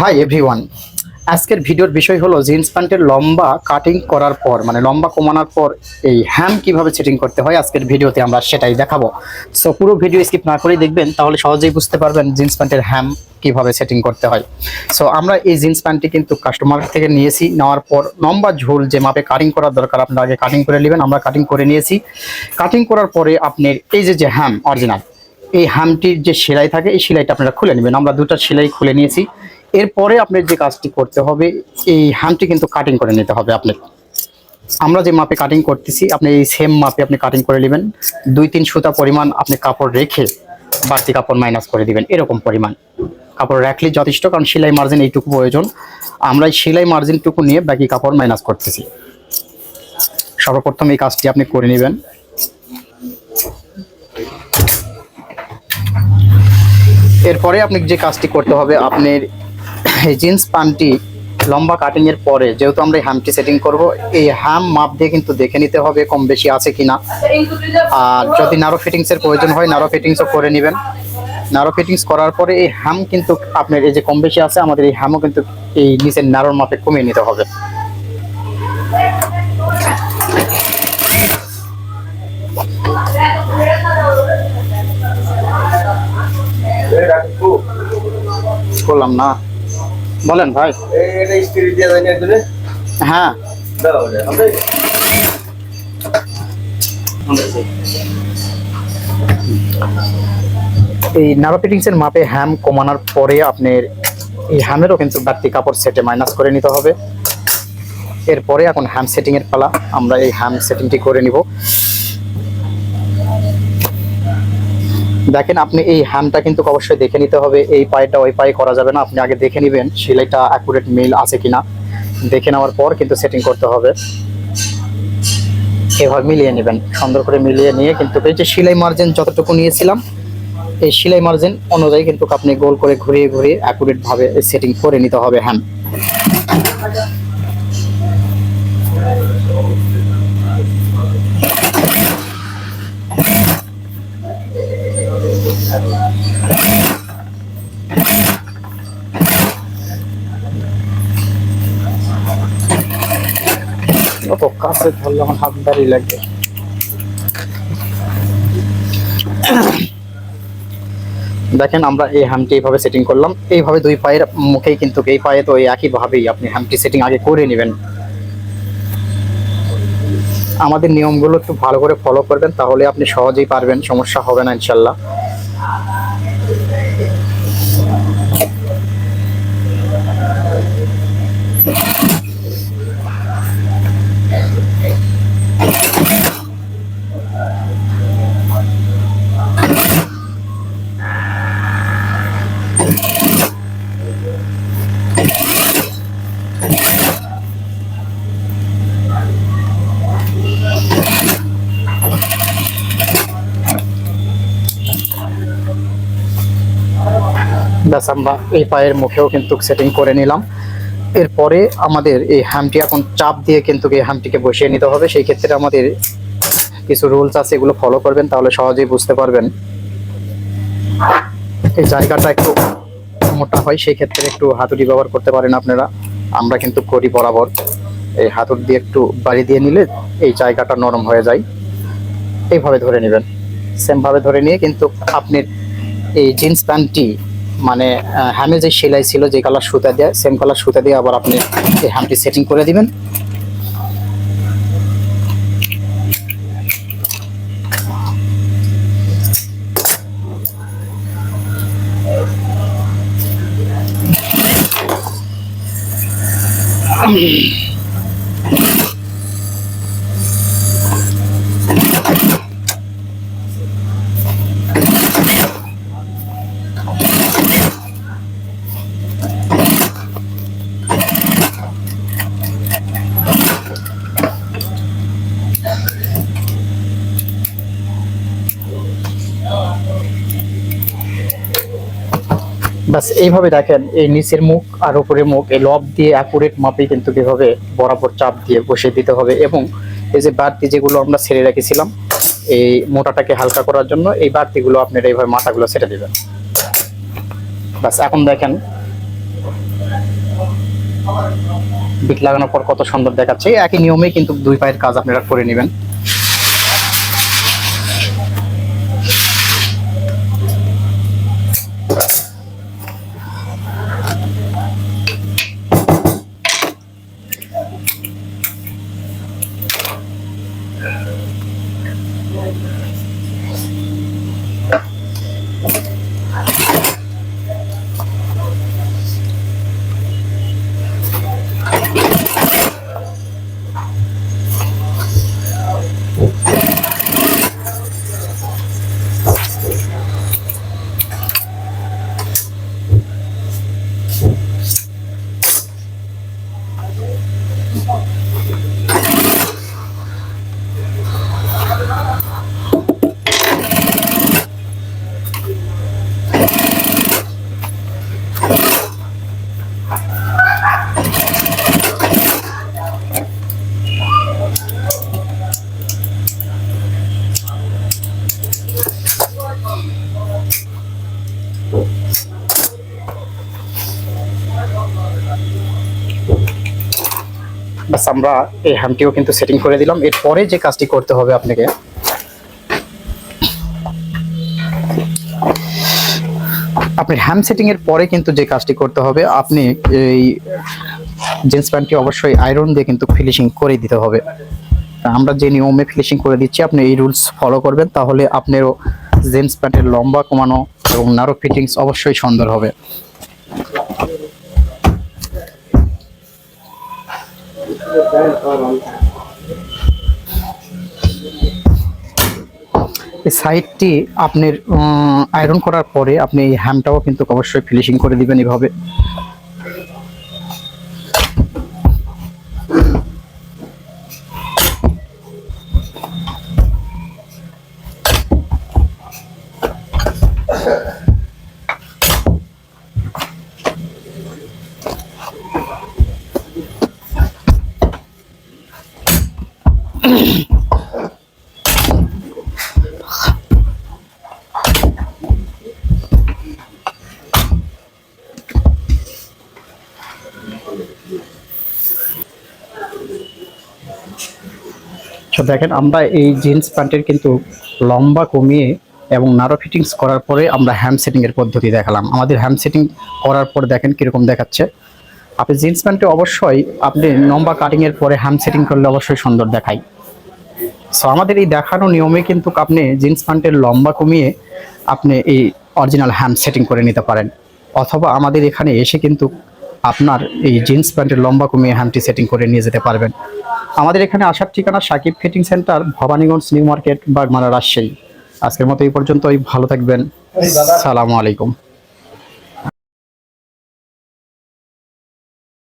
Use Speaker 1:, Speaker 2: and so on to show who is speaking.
Speaker 1: Hi everyone আজকের ভিডিওর বিষয় হলো জিন্স প্যান্টের লম্বা কাটিং করার পর মানে লম্বা কমানোর পর এই হ্যাম কীভাবে সেটিং করতে হয় আজকের ভিডিওতে আমরা সেটাই দেখাবো। সো পুরো ভিডিও স্কিপ না করেই দেখবেন, তাহলে সহজেই বুঝতে পারবেন জিন্স প্যান্টের হ্যাম কীভাবে সেটিং করতে হয়। সো আমরা এই জিন্স প্যান্টটি কিন্তু কাস্টমার থেকে নিয়েছি, নেওয়ার পর লম্বা ঝুল যে মাপে কাটিং করার দরকার আপনারা আগে কাটিং করে নেবেন, আমরা কাটিং করে নিয়েছি। কাটিং করার পরে আপনার এই যে যে হ্যাম অরিজিনাল এই হ্যামটির যে সেলাই থাকে, এই সেলাইটা আপনারা খুলে নেবেন। আমরা দুটো সেলাই খুলে নিয়েছি। এরপরে আপনার যে কাজটি করতে হবে, এই হ্যামটি কিন্তু কাটিং করে নিতে হবে আপনার। আমরা যে মাপে কাটিং করতেছি, আপনি এই সেম মাপে আপনি কাটিং করে নেবেন। দুই তিন সুতা পরিমাণ আপনি কাপড় রেখে বাড়তি কাপড় মাইনাস করে দিবেন, এরকম পরিমাণ। কাপড় রাখলে যথেষ্ট, কারণ সেলাই মার্জিন এইটুকু প্রয়োজন। আমরা এই সেলাই মার্জিনটুকু নিয়ে বাকি কাপড় মাইনাস করতেছি। সর্বপ্রথম এই কাজটি আপনি করে নেবেন। এরপরে আপনি যে কাজটি করতে হবে, আপনার এই জিন্স প্যান্টটি লম্বা কাটিংয়ের পরে যেহেতু আমরা এই হ্যামটি সেটিং করব এই হ্যাম মাপ দিয়ে কিন্তু দেখে নিতে হবে কম বেশি আছে কি না আর যদি নারো ফিটিংসের প্রয়োজন হয় নারো ফিটিংসও করে নেবেন। নারো ফিটিংস করার পরে এই হ্যাম কিন্তু আপনার এই যে কম বেশি আছে আমাদের এই হ্যামও কিন্তু এই নিচের নারোর মাপে কমিয়ে নিতে হবে। বললাম না। বলেন ভাই। হ্যাঁ। এই নারো ফিটিংস এর মাপে হ্যাম কমানোর পরে আপনার এই হ্যামেরও কিন্তু বাড়তি কাপড় সেটে মাইনাস করে নিতে হবে। এরপরে এখন হ্যাম সেটিং এর পালা, আমরা এই হ্যাম সেটিংটি করে নিব। দেখেন, আপনি এই হ্যামটা কিন্তু অবশ্যই দেখে নিতে হবে। এই পায়েটা ওই পায়ে করা যাবে না। আপনি আগে দেখে নেবেন, সেলাইটা অ্যাকুরেট মিল আছে কিনা। দেখে নেওয়ার পর কিন্তু সেটিং করতে হবে। এভাবে মিলিয়ে নেবেন। সুন্দর করে মিলিয়ে নিয়ে কিন্তু এই যে সেলাই মার্জিন যতটুকু নিয়েছিলাম, এই সেলাই মার্জিন অনুযায়ী কিন্তু আপনি গোল করে ঘুরিয়ে ঘুরিয়ে অ্যাকুরেট ভাবে সেটিং করে নিতে হবে হ্যাঁ কাছে ধরলে আমার হাত লাগবে দেখেন, আমরা এই হ্যামটি এইভাবে সেটিং করলাম। এইভাবে দুই পায়ের মুখেই কিন্তু এই পায়ে তো এই একইভাবেই আপনি হ্যামটি সেটিং আগে করে নেবেন। আমাদের নিয়মগুলো একটু ভালো করে ফলো করবেন, তাহলে আপনি সহজেই পারবেন, সমস্যা হবে না, ইনশাল্লাহ। ব্যাস আমরা এই পায়ের মুখেও কিন্তু সেটিং করে নিলাম। এরপরে আমাদের এই হ্যামটি এখন চাপ দিয়ে কিন্তু এই হ্যামটিকে বসিয়ে নিতে হবে। সেই ক্ষেত্রে আমাদের কিছু রুলস আছে, এগুলো ফলো করবেন, তাহলে সহজেই বুঝতে পারবেন। এই জায়গাটা একটু মোটা হয়, সেই ক্ষেত্রে একটু হাতুড়ি ব্যবহার করতে পারেন আপনারা। আমরা কিন্তু করি বরাবর। এই হাতুড়ি দিয়ে একটু বাড়ি দিয়ে নিলে এই জায়গাটা নরম হয়ে যায়। এইভাবে ধরে নেবেন। সেমভাবে ধরে নিয়ে কিন্তু আপনি এই জিন্স প্যান্টটি মানে হ্যামে যে সেলাই ছিল, যে কালার সুতা দিয়ে সেম কালার সুতা দিয়ে আবার আপনি এই হ্যামটি সেটিং করে দিবেন। বাস এইভাবে দেখেন এই নিচের মুখ আর উপরের মুখ, এই লব দিয়ে অ্যাকুরেট মাপে কিন্তু কীভাবে বরাবর চাপ দিয়ে বসিয়ে দিতে হবে এবং এই যে বাড়তি যেগুলো আমরা ছেড়ে রেখেছিলাম, এই মোটাটাকে হালকা করার জন্য এই বাড়তিগুলো আপনারা এইভাবে মাথাগুলো ছেড়ে দেবেন। বাস এখন দেখেন, বিট লাগানোর পর কত সুন্দর দেখাচ্ছে। একই নিয়মে কিন্তু দুই পায়ের কাজ আপনারা করে নেবেন। বাস, আমরা এই হ্যামটিও কিন্তু সেটিং করে দিলাম। এরপরে যে কাজটি করতে হবে আপনাকে, আপনার হ্যাম সেটিং এর পরে কিন্তু যে কাজটি করতে হবে, আপনি এই জিন্স প্যান্টটি অবশ্যই আয়রন দিয়ে কিন্তু ফিনিশিং করে দিতে হবে। আমরা যে নিয়মে ফিনিশিং করে দিচ্ছি, আপনি এই রুলস ফলো করবেন, তাহলে আপনারও জিন্স প্যান্টের লম্বা কমানো এবং নারো ফিটিংস অবশ্যই সুন্দর হবে। এই সাইডটি আপনার আয়রন করার পরে আপনি এই হ্যামটাও কিন্তু অবশ্যই ফিনিশিং করে দিবেন এভাবে। তো দেখেন, আমরা এই জিন্স প্যান্টের কিন্তু লম্বা কমিয়ে এবং নারো ফিটিংস করার পরে আমরা হ্যাম সেটিং এর পদ্ধতি দেখালাম। আমাদের হ্যাম সেটিং করার পর দেখেন কীরকম দেখাচ্ছে। আপনি জিন্স প্যান্টে অবশ্যই আপনি লম্বা কাটিং এর পরে হ্যাম সেটিং করলে অবশ্যই সুন্দর দেখায়। সো আমাদের এই দেখানো নিয়মে কিন্তু আপনি জিন্স প্যান্টের লম্বা কমিয়ে আপনি এই অরিজিনাল হ্যাম সেটিং করে নিতে পারেন। অথবা আমাদের এখানে এসে কিন্তু আপনার এই জিন্স প্যান্টের লম্বা কমিয়ে হ্যান্ডটি সেটিং করে নিয়ে যেতে পারবেন। আমাদের এখানে আসার ঠিকানা Sakib fitting centre Bhabaniganj new market Bagmara Rajshahi. আজকের মতো এই পর্যন্তই। ভালো থাকবেন। সালামু আলাইকুম।